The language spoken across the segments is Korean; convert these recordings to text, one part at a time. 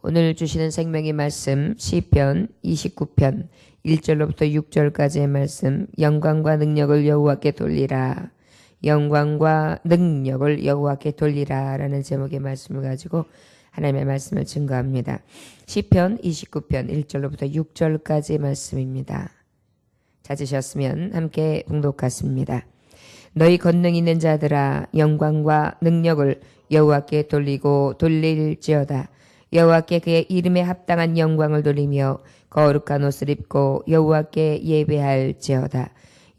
오늘 주시는 생명의 말씀 시편 29편 1절로부터 6절까지의 말씀 영광과 능력을 여호와께 돌리라 영광과 능력을 여호와께 돌리라라는 제목의 말씀을 가지고 하나님의 말씀을 증거합니다. 시편 29편 1절로부터 6절까지의 말씀입니다. 찾으셨으면 함께 봉독하십니다. 너희 권능 있는 자들아 영광과 능력을 여호와께 돌리고 돌릴지어다. 여호와께 그의 이름에 합당한 영광을 돌리며 거룩한 옷을 입고 여호와께 예배할지어다.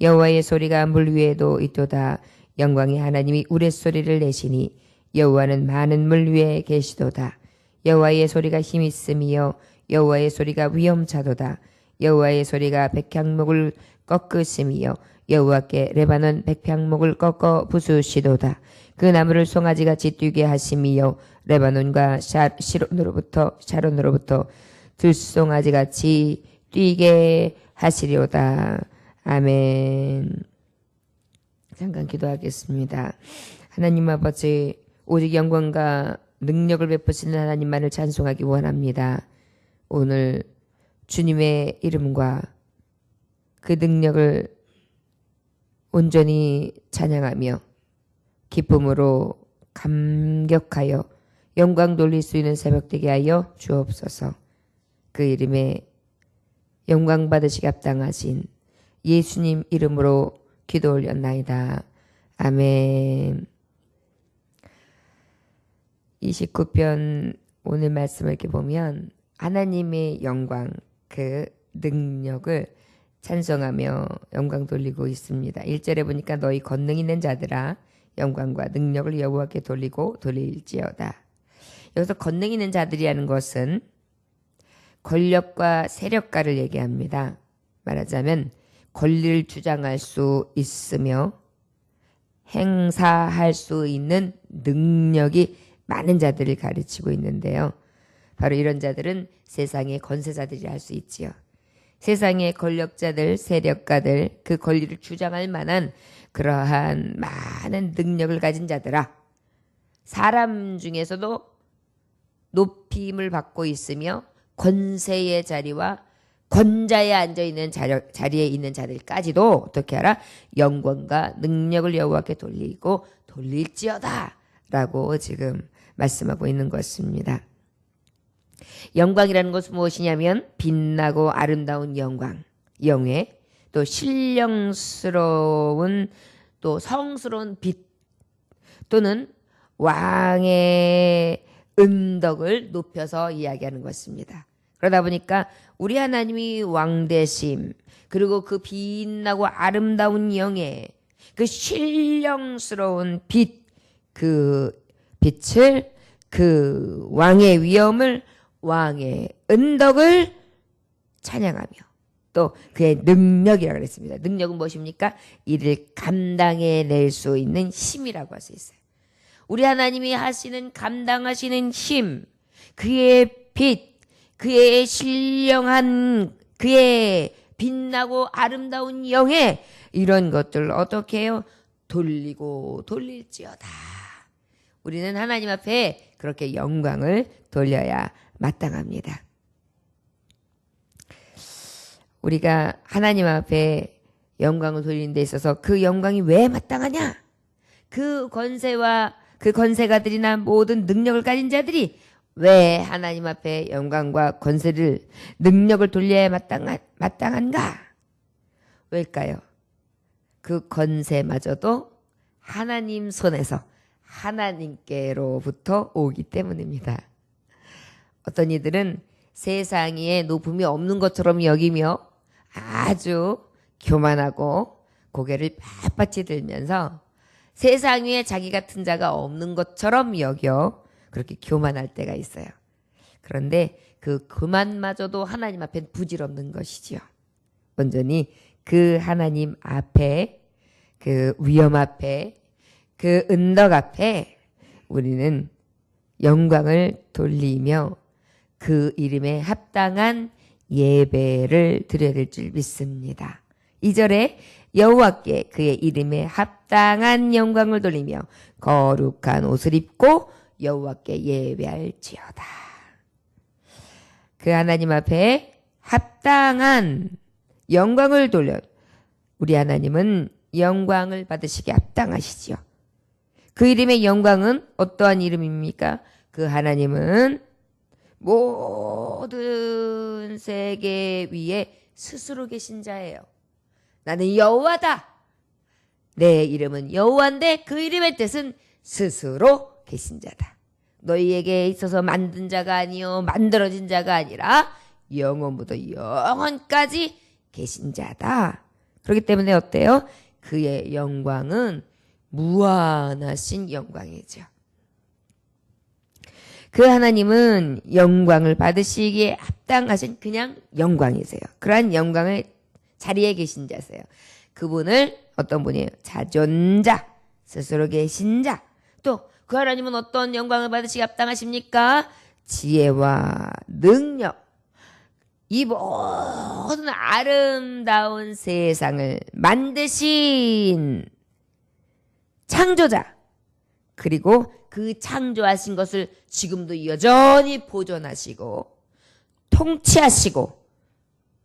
여호와의 소리가 물 위에도 있도다. 영광의 하나님이 우레소리를 내시니 여호와는 많은 물 위에 계시도다. 여호와의 소리가 힘 있음이요 여호와의 소리가 위험차도다. 여호와의 소리가 백향목을 꺾으심이요 여호와께 레바논 백향목을 꺾어 부수시도다. 그 나무를 송아지 같이 뛰게 하심이요 레바논과 샤, 시론으로부터 샤론으로부터 들송아지 같이 뛰게 하시리오다. 아멘. 잠깐 기도하겠습니다. 하나님 아버지 오직 영광과 능력을 베푸시는 하나님만을 찬송하기 원합니다. 오늘 주님의 이름과 그 능력을 온전히 찬양하며 기쁨으로 감격하여 영광 돌릴 수 있는 새벽 되게 하여 주옵소서. 그 이름에 영광 받으시기 합당하신 예수님 이름으로 기도 올렸나이다. 아멘. 29편 오늘 말씀을 이렇게 보면 하나님의 영광, 그 능력을 찬성하며 영광 돌리고 있습니다. 1절에 보니까 너희 권능 있는 자들아 영광과 능력을 여호와께 돌리고 돌릴지어다. 여기서 권능 있는 자들이라는 것은 권력과 세력가를 얘기합니다. 말하자면 권리를 주장할 수 있으며 행사할 수 있는 능력이 많은 자들을 가르치고 있는데요. 바로 이런 자들은 세상의 권세자들이 할 수 있지요. 세상의 권력자들, 세력가들, 그 권리를 주장할 만한 그러한 많은 능력을 가진 자들아. 사람 중에서도 높임을 받고 있으며 권세의 자리와 권자에 앉아 있는 자리에 있는 자들까지도 어떻게 하라? 영광과 능력을 여호와께 돌리고 돌릴지어다라고 지금 말씀하고 있는 것입니다. 영광이라는 것은 무엇이냐면 빛나고 아름다운 영광, 영예, 또 신령스러운 또 성스러운 빛 또는 왕의 은덕을 높여서 이야기하는 것입니다. 그러다 보니까 우리 하나님이 왕대심 그리고 그 빛나고 아름다운 영예 그 신령스러운 빛 그 빛을 그 왕의 위엄을 왕의 은덕을 찬양하며 또 그의 능력이라고 그랬습니다. 능력은 무엇입니까? 이를 감당해 낼 수 있는 힘이라고 할 수 있어요. 우리 하나님이 하시는 감당하시는 힘, 그의 빛, 그의 신령한 그의 빛나고 아름다운 영에 이런 것들 어떻게 해요? 돌리고 돌릴지어다. 우리는 하나님 앞에 그렇게 영광을 돌려야 마땅합니다. 우리가 하나님 앞에 영광을 돌리는 데 있어서 그 영광이 왜 마땅하냐? 그 권세와 그 권세가들이나 모든 능력을 가진 자들이 왜 하나님 앞에 영광과 권세를 능력을 돌려야 마땅한, 마땅한가? 왜일까요? 그 권세마저도 하나님 손에서 하나님께로부터 오기 때문입니다. 어떤 이들은 세상에 높음이 없는 것처럼 여기며 아주 교만하고 고개를 빳빳이 들면서 세상 위에 자기 같은 자가 없는 것처럼 여겨 그렇게 교만할 때가 있어요. 그런데 그 교만마저도 하나님 앞엔 부질없는 것이지요. 온전히 그 하나님 앞에 그 위험 앞에 그 은덕 앞에 우리는 영광을 돌리며 그 이름에 합당한 예배를 드려야 될 줄 믿습니다. 2절에 여호와께 그의 이름에 합당한 영광을 돌리며 거룩한 옷을 입고 여호와께 예배할지어다. 그 하나님 앞에 합당한 영광을 돌려 우리 하나님은 영광을 받으시기 합당하시지요. 그 이름의 영광은 어떠한 이름입니까? 그 하나님은 모든 세계 위에 스스로 계신 자예요. 나는 여호와다. 내 이름은 여호와인데 그 이름의 뜻은 스스로 계신 자다. 너희에게 있어서 만든 자가 아니요 만들어진 자가 아니라 영원부터 영원까지 계신 자다. 그렇기 때문에 어때요? 그의 영광은 무한하신 영광이죠. 그 하나님은 영광을 받으시기에 합당하신 그냥 영광이세요. 그러한 영광을 자리에 계신 자세요. 그분을 어떤 분이에요? 자존자, 스스로 계신 자. 또 그 하나님은 어떤 영광을 받으시기 합당하십니까? 지혜와 능력. 이 모든 아름다운 세상을 만드신 창조자. 그리고 그 창조하신 것을 지금도 여전히 보존하시고 통치하시고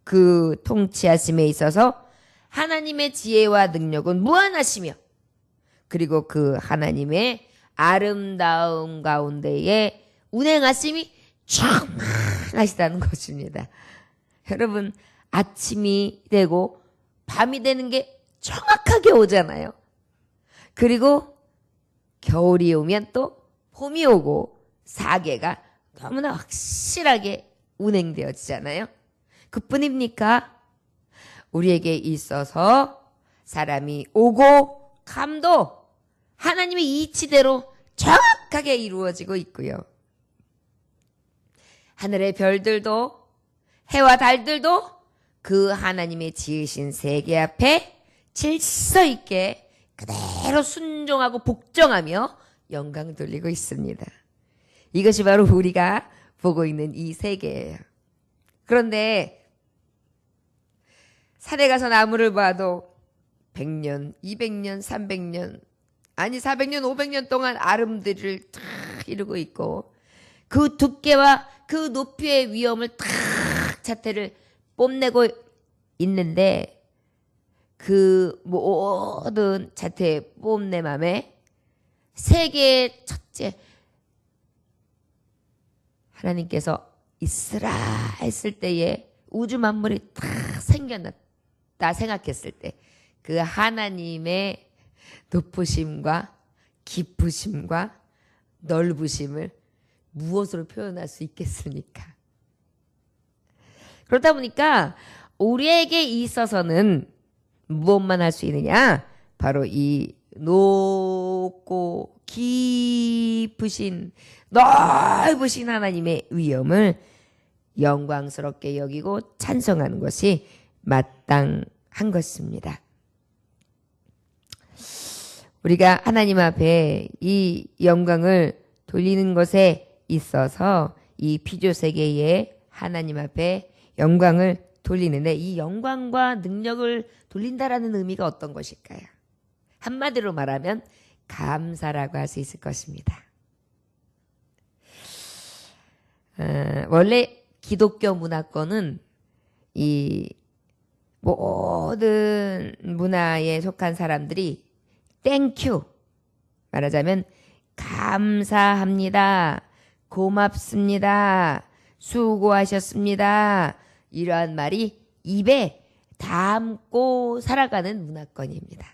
그 통치하심에 있어서 하나님의 지혜와 능력은 무한하시며 그리고 그 하나님의 아름다움 가운데에 운행하심이 충만하시다는 것입니다. 여러분 아침이 되고 밤이 되는 게 정확하게 오잖아요. 그리고 겨울이 오면 또 봄이 오고 사계가 너무나 확실하게 운행되어지잖아요. 그뿐입니까? 우리에게 있어서 사람이 오고 감도 하나님의 이치대로 정확하게 이루어지고 있고요. 하늘의 별들도 해와 달들도 그 하나님의 지으신 세계 앞에 질서 있게 그대로 순 종하고 복종하며 영광 돌리고 있습니다. 이것이 바로 우리가 보고 있는 이 세계예요. 그런데 산에 가서 나무를 봐도 100년, 200년, 300년, 아니 400년, 500년 동안 아름드리를 탁 이루고 있고 그 두께와 그 높이의 위험을 탁 자태를 뽐내고 있는데 그 모든 자태의 뽐내 맘에 세계의 첫째 하나님께서 있으라 했을 때에 우주 만물이 다 생겨났다 생각했을 때 그 하나님의 높으심과 깊으심과 넓으심을 무엇으로 표현할 수 있겠습니까? 그러다 보니까 우리에게 있어서는 무엇만 할 수 있느냐? 바로 이 높고 깊으신 넓으신 하나님의 위엄을 영광스럽게 여기고 찬송하는 것이 마땅한 것입니다. 우리가 하나님 앞에 이 영광을 돌리는 것에 있어서 이 피조 세계에 하나님 앞에 영광을 돌리는데 이 영광과 능력을 돌린다라는 의미가 어떤 것일까요? 한마디로 말하면 감사라고 할 수 있을 것입니다. 어, 원래 기독교 문화권은 이 모든 문화에 속한 사람들이 땡큐 말하자면 감사합니다. 고맙습니다. 수고하셨습니다. 이러한 말이 입에 담고 살아가는 문화권입니다.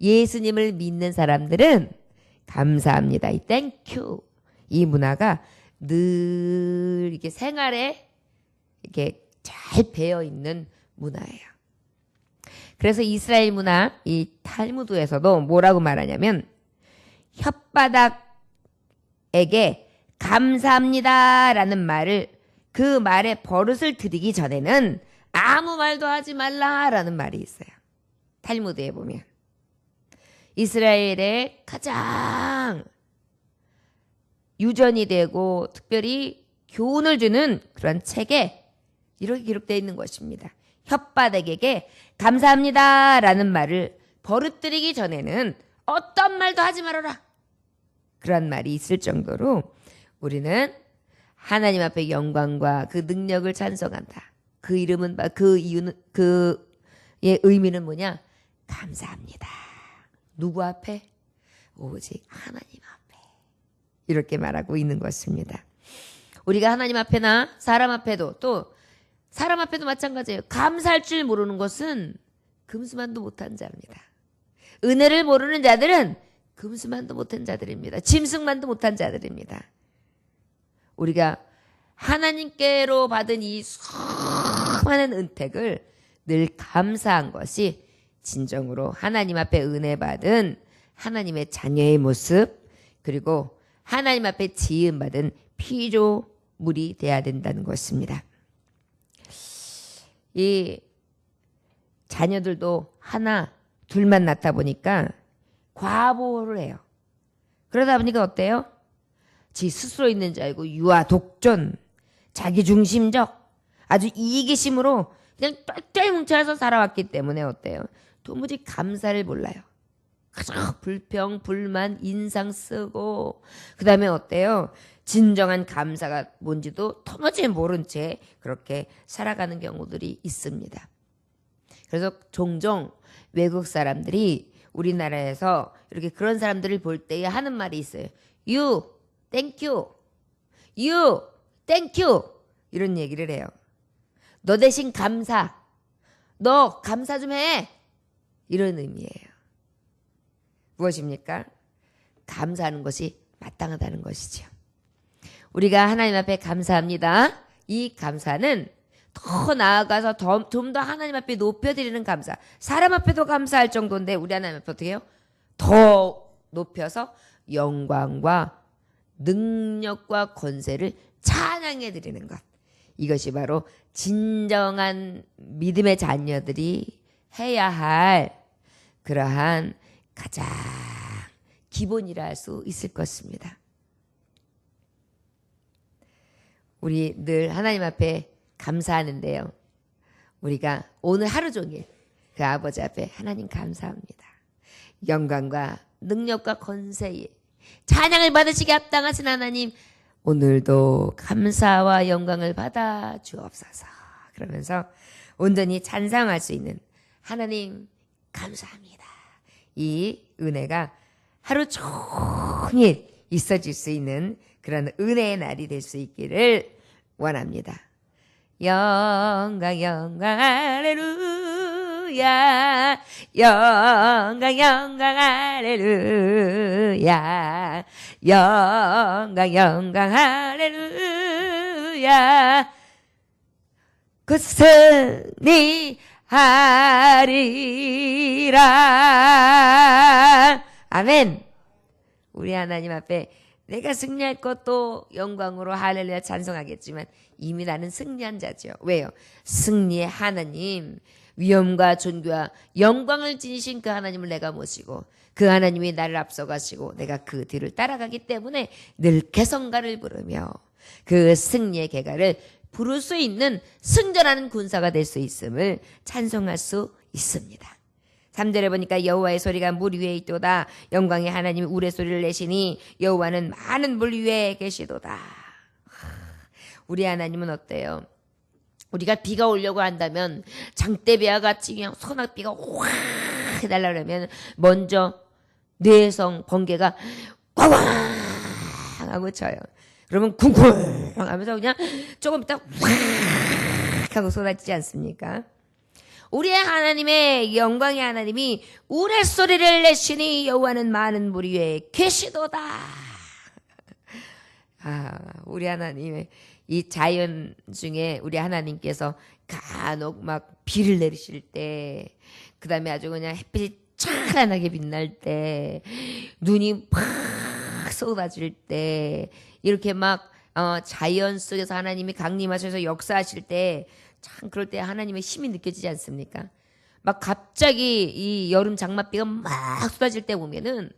예수님을 믿는 사람들은 감사합니다. 이 땡큐. 이 문화가 늘 이렇게 생활에 이렇게 잘 배어 있는 문화예요. 그래서 이스라엘 문화, 이 탈무드에서도 뭐라고 말하냐면 혓바닥에게 감사합니다라는 말을 그 말에 버릇을 들이기 전에는 아무 말도 하지 말라라는 말이 있어요. 탈무드에 보면 이스라엘의 가장 유전이 되고 특별히 교훈을 주는 그런 책에 이렇게 기록되어 있는 것입니다. 혓바닥에게 감사합니다라는 말을 버릇들이기 전에는 어떤 말도 하지 말아라. 그런 말이 있을 정도로 우리는 하나님 앞에 영광과 그 능력을 찬송한다. 그 이름은 바- 그 이유는 그의 의미는 뭐냐? 감사합니다. 누구 앞에? 오직 하나님 앞에. 이렇게 말하고 있는 것입니다. 우리가 하나님 앞에나 사람 앞에도 또 사람 앞에도 마찬가지예요. 감사할 줄 모르는 것은 금수만도 못한 자입니다. 은혜를 모르는 자들은 금수만도 못한 자들입니다. 짐승만도 못한 자들입니다. 우리가 하나님께로 받은 이 수많은 은택을 늘 감사한 것이 진정으로 하나님 앞에 은혜 받은 하나님의 자녀의 모습 그리고 하나님 앞에 지음 받은 피조물이 돼야 된다는 것입니다. 이 자녀들도 하나 둘만 낳다 보니까 과보를 해요. 그러다 보니까 어때요? 지 스스로 있는 줄 알고 유아 독존, 자기 중심적, 아주 이기심으로 그냥 똘똘 뭉쳐서 살아왔기 때문에 어때요? 도무지 감사를 몰라요. 그저 불평, 불만, 인상 쓰고 그 다음에 어때요? 진정한 감사가 뭔지도 도무지 모른 채 그렇게 살아가는 경우들이 있습니다. 그래서 종종 외국 사람들이 우리나라에서 이렇게 그런 사람들을 볼 때에 하는 말이 있어요. You, thank you. You, thank you. 이런 얘기를 해요. 너 대신 감사. 너 감사 좀 해. 이런 의미예요. 무엇입니까? 감사하는 것이 마땅하다는 것이죠. 우리가 하나님 앞에 감사합니다. 이 감사는 더 나아가서 좀 더 하나님 앞에 높여드리는 감사. 사람 앞에도 감사할 정도인데 우리 하나님 앞에 어떻게 해요? 더 높여서 영광과 능력과 권세를 찬양해 드리는 것. 이것이 바로 진정한 믿음의 자녀들이 해야 할 그러한 가장 기본이라 할 수 있을 것입니다. 우리 늘 하나님 앞에 감사하는데요. 우리가 오늘 하루 종일 그 아버지 앞에 하나님 감사합니다. 영광과 능력과 권세에 찬양을 받으시게 합당하신 하나님 오늘도 감사와 영광을 받아 주옵소서. 그러면서 온전히 찬상할 수 있는 하나님 감사합니다. 이 은혜가 하루 종일 있어질 수 있는 그런 은혜의 날이 될 수 있기를 원합니다. 영광 영광 할렐루야 영광 영광 할렐루야. 영광 영광 할렐루야. 그 승리 하리라. 아멘. 우리 하나님 앞에 내가 승리할 것도 영광으로 할렐루야 찬송하겠지만 이미 나는 승리한 자죠. 왜요? 승리의 하나님, 위엄과 존귀와 영광을 지니신 그 하나님을 내가 모시고 그 하나님이 나를 앞서가시고 내가 그 뒤를 따라가기 때문에 늘 개성가를 부르며 그 승리의 개가를 부를 수 있는 승전하는 군사가 될 수 있음을 찬송할 수 있습니다. 3절에 보니까 여호와의 소리가 물 위에 있도다. 영광의 하나님이 우레 소리를 내시니 여호와는 많은 물 위에 계시도다. 우리 하나님은 어때요? 우리가 비가 오려고 한다면 장대비와 같이 그냥 소낙비가 확 해달라 그러면 먼저 뇌성 번개가 꽝꽝 하고 쳐요. 그러면 쿵쿵 하면서 그냥 조금 있다 확 하고 쏟아지지 않습니까? 우리의 하나님의 영광의 하나님이 우레 소리를 내시니 여호와는 많은 물 위에 계시도다. 아, 우리 하나님의 이 자연 중에 우리 하나님께서 간혹 막 비를 내리실 때, 그 다음에 아주 그냥 햇빛이 찬란하게 빛날 때, 눈이 팍 쏟아질 때, 이렇게 막, 어, 자연 속에서 하나님이 강림하셔서 역사하실 때, 참 그럴 때 하나님의 힘이 느껴지지 않습니까? 막 갑자기 이 여름 장맛비가 막 쏟아질 때 보면은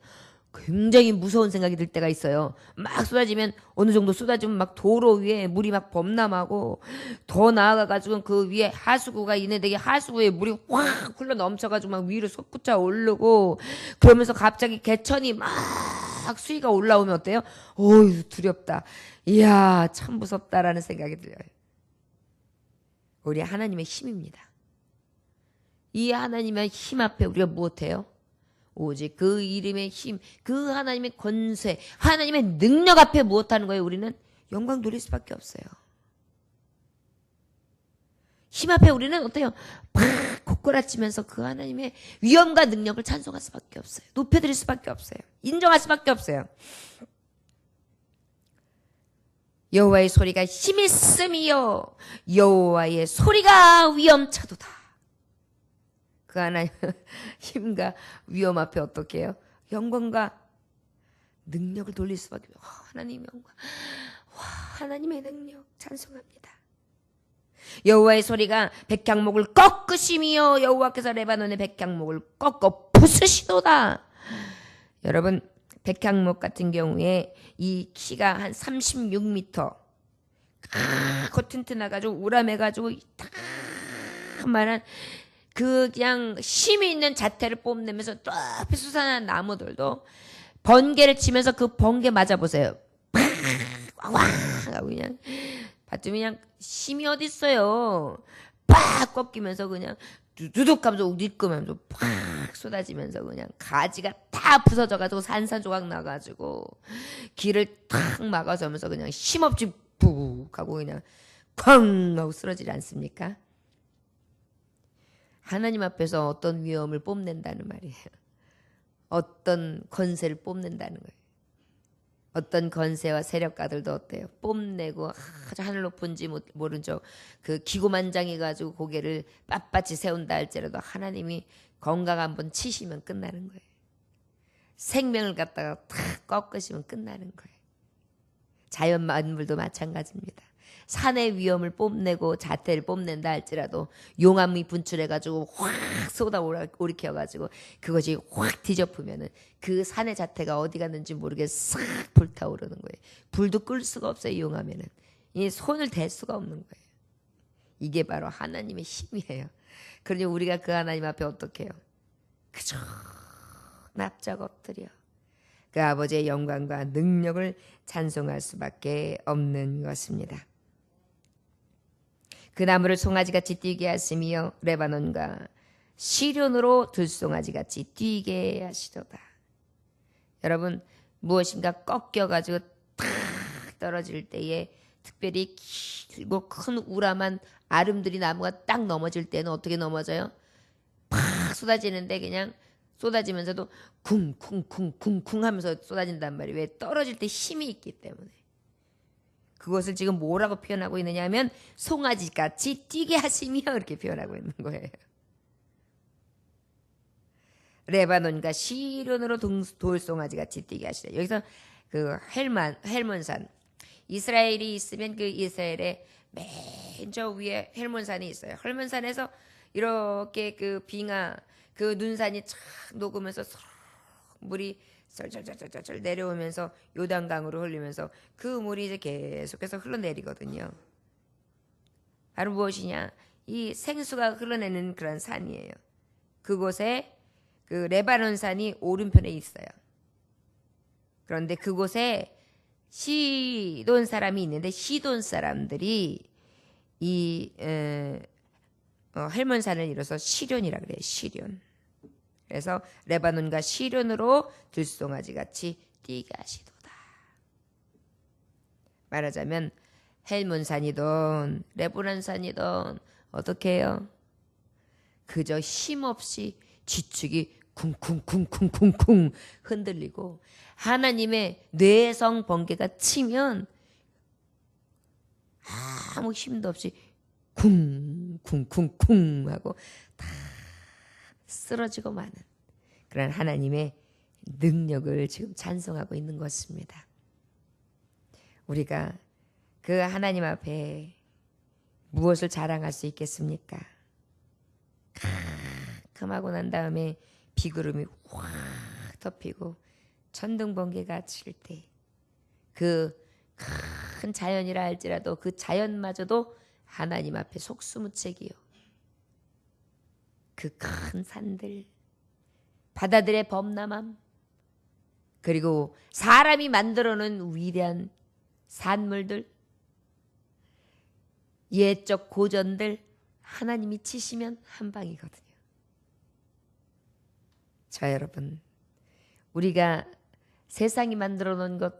굉장히 무서운 생각이 들 때가 있어요. 막 쏟아지면 어느 정도 쏟아지면 막 도로 위에 물이 막 범람하고 더 나아가가지고 그 위에 하수구가 있는데 하수구에 물이 확 흘러 넘쳐가지고 막 위로 솟구쳐 오르고 그러면서 갑자기 개천이 막막 수위가 올라오면 어때요? 어유 두렵다. 이야 참 무섭다라는 생각이 들어요. 우리 하나님의 힘입니다. 이 하나님의 힘 앞에 우리가 무엇해요? 오직 그 이름의 힘, 그 하나님의 권세, 하나님의 능력 앞에 무엇하는 거예요? 우리는 영광 돌릴 수밖에 없어요. 힘 앞에 우리는 어때요? 팍 고꾸라치면서 그 하나님의 위엄과 능력을 찬송할 수밖에 없어요. 높여드릴 수밖에 없어요. 인정할 수밖에 없어요. 여호와의 소리가 힘있음이요 여호와의 소리가 위엄차도다. 그 하나님 힘과 위엄 앞에 어떻게 해요? 영광과 능력을 돌릴 수밖에 없어요. 하나님의 영광, 와 하나님의 능력 찬송합니다. 여호와의 소리가 백향목을 꺾으심이요 여호와께서 레바논의 백향목을 꺾어 부수시도다. 여러분 백향목 같은 경우에 이 키가 한 36m 크고 튼튼해가지고 우람해가지고 딱만한 그 그냥 힘이 있는 자태를 뽐내면서 높이 솟아난 나무들도 번개를 치면서 그 번개 맞아 보세요. 와 하고 그냥 봤더니 그냥 힘이 어디 있어요. 팍 꺾이면서 그냥 두둑하면서 우리끄면서 팍 쏟아지면서 그냥 가지가 다 부서져가지고 산산조각 나가지고 길을 탁 막아서면서 그냥 힘없이 푹 하고 그냥 쾅 하고 쓰러지지 않습니까? 하나님 앞에서 어떤 위험을 뽐낸다는 말이에요. 어떤 건세를 뽐낸다는 거예요. 어떤 건세와 세력가들도 어때요? 뽐내고 아주 하늘 높은지 모른 척그 기고만장해 가지고 고개를 빳빳이 세운다 할지라도 하나님이 건강 한번 치시면 끝나는 거예요. 생명을 갖다가 탁 꺾으시면 끝나는 거예요. 자연 만물도 마찬가지입니다. 산의 위험을 뽐내고 자태를 뽐낸다 할지라도 용암이 분출해가지고 확 쏟아 오리켜가지고 그것이 확 뒤덮으면은 그 산의 자태가 어디 갔는지 모르게 싹 불타오르는 거예요. 불도 끌 수가 없어요 용암에는. 이 손을 댈 수가 없는 거예요. 이게 바로 하나님의 힘이에요. 그러니 우리가 그 하나님 앞에 어떻게 해요? 그저 납작 엎드려 그 아버지의 영광과 능력을 찬송할 수밖에 없는 것입니다. 그 나무를 송아지같이 뛰게 하시며 레바논과 시련으로 들송아지같이 뛰게 하시도다. 여러분 무엇인가 꺾여가지고 탁 떨어질 때에 특별히 길고 큰 우람한 아름드리 나무가 딱 넘어질 때는 어떻게 넘어져요? 팍 쏟아지는데 그냥 쏟아지면서도 쿵쿵쿵쿵쿵 하면서 쏟아진단 말이에요. 왜 떨어질 때 힘이 있기 때문에. 그것을 지금 뭐라고 표현하고 있느냐 하면 송아지 같이 뛰게 하시며 이렇게 표현하고 있는 거예요. 레바논과 시론으로 돌송아지 같이 뛰게 하시다. 여기서 그 헬만 헬몬산 이스라엘이 있으면 그 이스라엘의 맨 저 위에 헬몬산이 있어요. 헬몬산에서 이렇게 그 빙하 그 눈산이 착 녹으면서 물이 썰썰썰썰 내려오면서 요단강으로 흘리면서 그 물이 이제 계속해서 흘러내리거든요. 바로 무엇이냐? 이 생수가 흘러내는 그런 산이에요. 그곳에 그 레바논 산이 오른편에 있어요. 그런데 그곳에 시돈 사람이 있는데 시돈 사람들이 이 에, 어, 헬몬산을 이뤄서 시련이라 그래요. 시련. 그래서 레바논과 시련으로 들송아지 같이 뛰게 하시도다. 말하자면 헬몬산이든 레브란산이든 어떻게 해요? 그저 힘없이 지축이 쿵쿵쿵쿵쿵쿵 흔들리고 하나님의 뇌성 번개가 치면 아무 힘도 없이 쿵쿵쿵쿵 하고 다 쓰러지고 마는 그런 하나님의 능력을 지금 찬송하고 있는 것입니다. 우리가 그 하나님 앞에 무엇을 자랑할 수 있겠습니까? 캄하고 난 다음에 비구름이 확 덮이고 천둥 번개가 칠 때 그 큰 자연이라 할지라도 그 자연마저도 하나님 앞에 속수무책이요. 그 큰 산들, 바다들의 범람함, 그리고 사람이 만들어 놓은 위대한 산물들, 예적 고전들 하나님이 치시면 한 방이거든요. 자, 여러분. 우리가 세상이 만들어 놓은 것,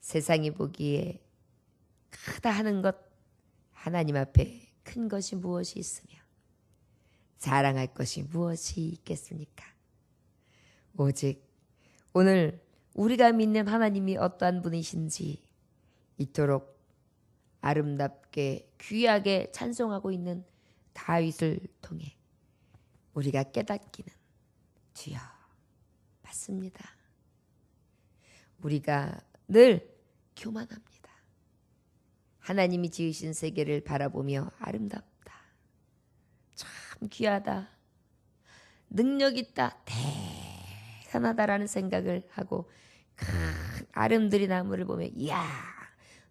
세상이 보기에 크다 하는 것, 하나님 앞에 큰 것이 무엇이 있으며 자랑할 것이 무엇이 있겠습니까? 오직 오늘 우리가 믿는 하나님이 어떠한 분이신지 이토록 아름답게 귀하게 찬송하고 있는 다윗을 통해 우리가 깨닫기는 주여 맞습니다. 우리가 늘 교만합니다. 하나님이 지으신 세계를 바라보며 아름답다. 참 귀하다. 능력 있다. 대단하다라는 생각을 하고 큰 아름드리 나무를 보며 이야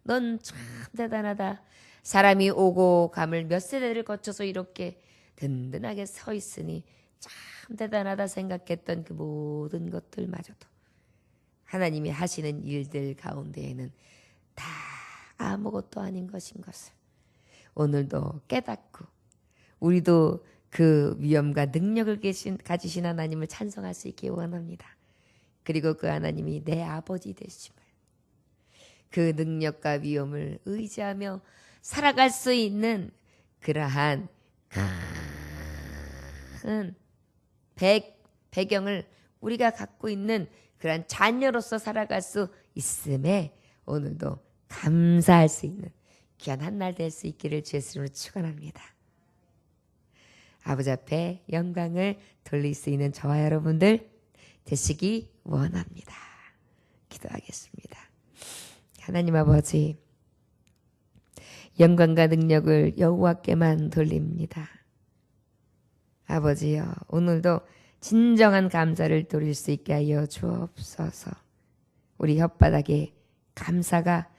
넌 참 대단하다. 사람이 오고 감을 몇 세대를 거쳐서 이렇게 든든하게 서 있으니 참 대단하다 생각했던 그 모든 것들마저도 하나님이 하시는 일들 가운데에는 다 아무것도 아닌 것인 것을 오늘도 깨닫고 우리도 그 위엄과 능력을 가지신 하나님을 찬송할 수 있게 원합니다. 그리고 그 하나님이 내 아버지 되심을 그 능력과 위엄을 의지하며 살아갈 수 있는 그러한 큰 백, 배경을 우리가 갖고 있는 그러한 자녀로서 살아갈 수 있음에 오늘도 감사할 수 있는 귀한 한 날 될 수 있기를 주의 이름으로 축원합니다. 아버지 앞에 영광을 돌릴 수 있는 저와 여러분들 되시기 원합니다. 기도하겠습니다. 하나님 아버지 영광과 능력을 여호와께만 돌립니다. 아버지여 오늘도 진정한 감사를 돌릴 수 있게 하여 주옵소서. 우리 혓바닥에 감사가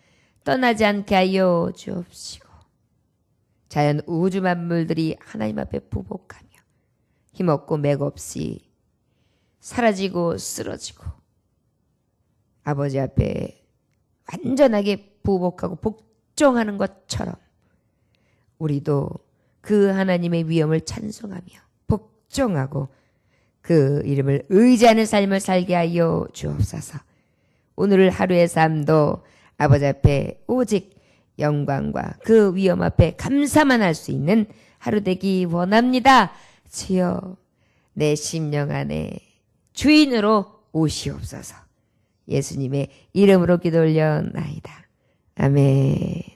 떠나지 않게 하여 주옵시고 자연 우주 만물들이 하나님 앞에 부복하며 힘없고 맥없이 사라지고 쓰러지고 아버지 앞에 완전하게 부복하고 복종하는 것처럼 우리도 그 하나님의 위엄을 찬송하며 복종하고 그 이름을 의지하는 삶을 살게 하여 주옵소서. 오늘 하루의 삶도 아버지 앞에 오직 영광과 그 위엄 앞에 감사만 할 수 있는 하루 되기 원합니다. 주여 내 심령 안에 주인으로 오시옵소서. 예수님의 이름으로 기도 올려나이다. 아멘.